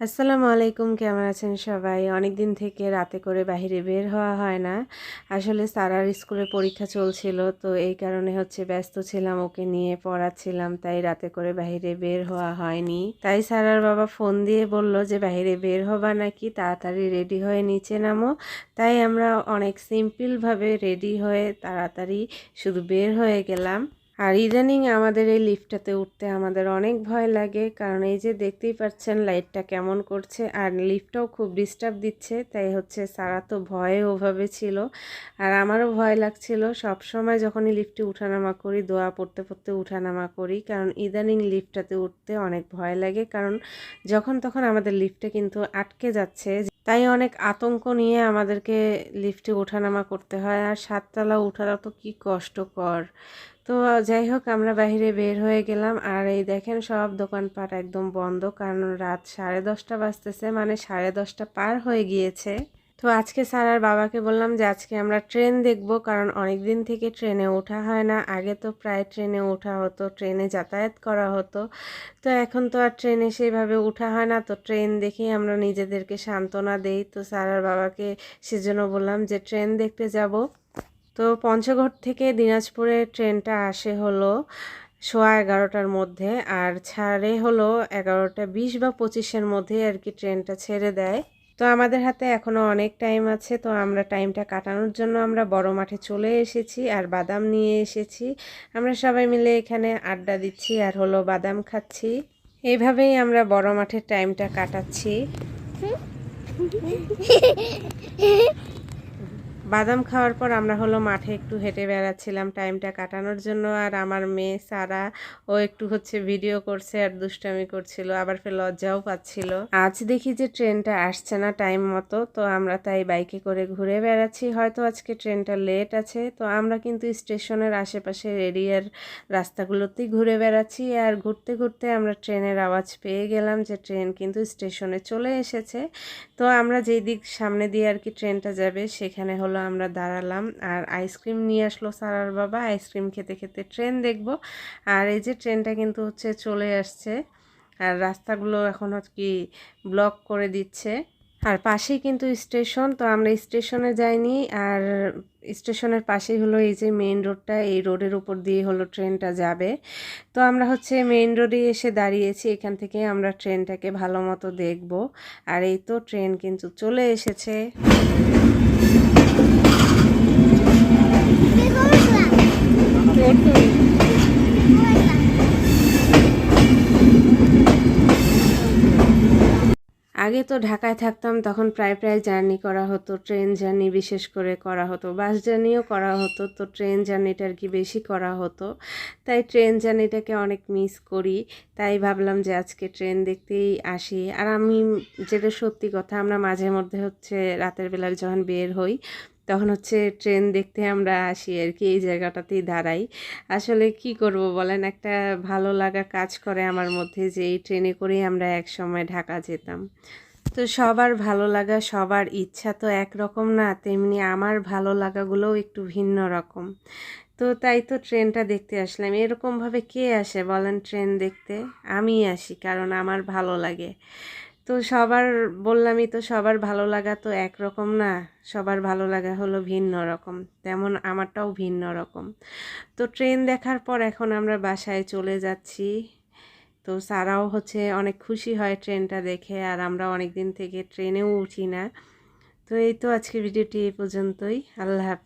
আসসালামু আলাইকুম, কেমন আছেন সবাই? অনেক দিন থেকে রাতে করে বাইরে বের হওয়া হয় না। আসলে সারার স্কুলে পরীক্ষা চলছিল, তো এই কারণে হচ্ছে ব্যস্ত ছিলাম, ওকে নিয়ে পড়াচ্ছিলাম, তাই রাতে করে বাইরে বের হওয়া হয়নি। তাই সারার বাবা ফোন দিয়ে বলল যে, বাইরে বের হবা নাকি? তাড়াতাড়ি রেডি হয়ে নিচে নামো। তাই আমরা অনেক সিম্পলভাবে রেডি হয়ে তাড়াতাড়ি শুধু বের হয়ে গেলাম। আর ইদানিং আমাদের এই লিফটটাতে উঠতে আমাদের অনেক ভয় লাগে, কারণ এই যে দেখতেই পাচ্ছেন লাইটটা কেমন করছে, আর লিফটটাও খুব ডিস্টার্ব দিচ্ছে, তাই হচ্ছে সারা তো ভয়ে ওভাবে ছিল। আর আমারও ভয় লাগছিল, সব সময় যখনই লিফটে উঠানামা করি, দোয়া পড়তে পড়তে উঠানামা করি, কারণ ইদানিং লিফটটাতে উঠতে অনেক ভয় লাগে, কারণ যখন তখন আমাদের লিফটে কিন্তু আটকে যাচ্ছে। তাই অনেক আতঙ্ক নিয়ে আমাদেরকে লিফটে ওঠানামা করতে হয়। আর সাততলা ওঠাটা তো কী কষ্টকর। তো যাই হোক, আমরা বাহিরে বের হয়ে গেলাম। আর এই দেখেন, সব দোকানপাট একদম বন্ধ। কারণ রাত সাড়ে দশটা বাজতেছে মানে সাড়ে দশটা পার হয়ে গিয়েছে। তো আজকে স্যার আর বাবাকে বললাম যে আজকে আমরা ট্রেন দেখব, কারণ অনেক দিন থেকে ট্রেনে ওঠা হয় না। আগে তো প্রায় ট্রেনে ওঠা হতো, ট্রেনে যাতায়াত করা হতো। তো এখন তো আর ট্রেনে সেইভাবে ওঠা হয় না, তো ট্রেন দেখেই আমরা নিজেদেরকে সান্ত্বনা দেই। তো স্যার আর বাবাকে সেজন্য বললাম যে ট্রেন দেখতে যাব। তো পঞ্চগড় থেকে দিনাজপুরে ট্রেনটা আসে হলো সোয়া এগারোটার মধ্যে, আর ছাড়ে হলো এগারোটা বিশ বা পঁচিশের মধ্যে আর কি ট্রেনটা ছেড়ে দেয়। তো আমাদের হাতে এখনও অনেক টাইম আছে, তো আমরা টাইমটা কাটানোর জন্য আমরা বড় মাঠে চলে এসেছি আর বাদাম নিয়ে এসেছি। আমরা সবাই মিলে এখানে আড্ডা দিচ্ছি আর হলো বাদাম খাচ্ছি। এইভাবেই আমরা বড় মাঠের টাইমটা কাটাচ্ছি। বাদাম খাওয়ার পর আমরা হলো মাঠে একটু হেঁটে বেড়াচ্ছিলাম। টাইমটা কাটানোর জন্য আর আমার মেয়ে সারা, ও একটু হচ্ছে ভিডিও করছে আর দুষ্টামি করছিল, আবার ফের লজ্জাও পাচ্ছিল। আজ দেখি যে ট্রেনটা আসছে না টাইম মতো, তো আমরা তাই বাইকে করে ঘুরে বেড়াচ্ছি। হয়তো আজকে ট্রেনটা লেট আছে, তো আমরা কিন্তু স্টেশনের আশেপাশে এরিয়ার রাস্তাগুলোতেই ঘুরে বেড়াচ্ছি। আর ঘুরতে ঘুরতে আমরা ট্রেনের আওয়াজ পেয়ে গেলাম যে ট্রেন কিন্তু স্টেশনে চলে এসেছে। তো আমরা যেই দিক সামনে দিয়ে আর কি ট্রেনটা যাবে, সেখানে হলো হলো আমরা দাঁড়ালাম। আর আইসক্রিম নিয়ে আসলো সারার বাবা। আইসক্রিম খেতে খেতে ট্রেন দেখব। আর এই যে ট্রেনটা কিন্তু হচ্ছে চলে আসছে। আর রাস্তাগুলো এখন আর কি ব্লক করে দিচ্ছে। আর পাশেই কিন্তু স্টেশন তো আমরা স্টেশনে যাইনি। আর স্টেশনের পাশেই হলো এই যে মেইন রোডটা এই রোডের উপর দিয়ে হলো ট্রেনটা যাবে। তো আমরা হচ্ছে মেইন রোডে এসে দাঁড়িয়েছি। এখান থেকে আমরা ট্রেনটাকে ভালো মতো দেখব। আর এই তো ট্রেন কিন্তু চলে এসেছে। আগে তো ঢাকায় থাকতাম, তখন প্রায় প্রায় জার্নি করা হতো, ট্রেন জার্নি বিশেষ করে করা হতো, বাস জার্নিও করা হতো, তো ট্রেন জার্নিটা আর কি বেশি করা হতো। তাই ট্রেন জার্নিটাকে অনেক মিস করি, তাই ভাবলাম যে আজকে ট্রেন দেখতেই আসি। আর আমি যেটা সত্যি কথা, আমরা মাঝে মধ্যে হচ্ছে রাতের বেলার যখন বের হই তখন হচ্ছে ট্রেন দেখতে আমরা আসি আর কি এই জায়গাটাতেই দাঁড়াই। আসলে কি করব বলেন? একটা ভালো লাগা কাজ করে আমার মধ্যে যে এই ট্রেনে করেই আমরা এক সময় ঢাকা যেতাম। তো সবার ভালো লাগা, সবার ইচ্ছা তো একরকম না, তেমনি আমার ভালো লাগাগুলোও একটু ভিন্ন রকম। তো তাই তো ট্রেনটা দেখতে আসলাম। এরকমভাবে কে আসে বলেন ট্রেন দেখতে? আমি আসি, কারণ আমার ভালো লাগে। তো সবার বললামই তো সবার ভালো লাগা তো একরকম না, সবার ভালো লাগা হলো ভিন্ন রকম, তেমন আমারটাও ভিন্ন রকম। তো ট্রেন দেখার পর এখন আমরা বাসায় চলে যাচ্ছি। তো সারাও হচ্ছে অনেক খুশি হয় ট্রেনটা দেখে, আর আমরা অনেক দিন থেকে ট্রেনেও উঠি না। তো এই তো আজকে ভিডিওটি এই পর্যন্তই, আল্লাহ হাফেজ।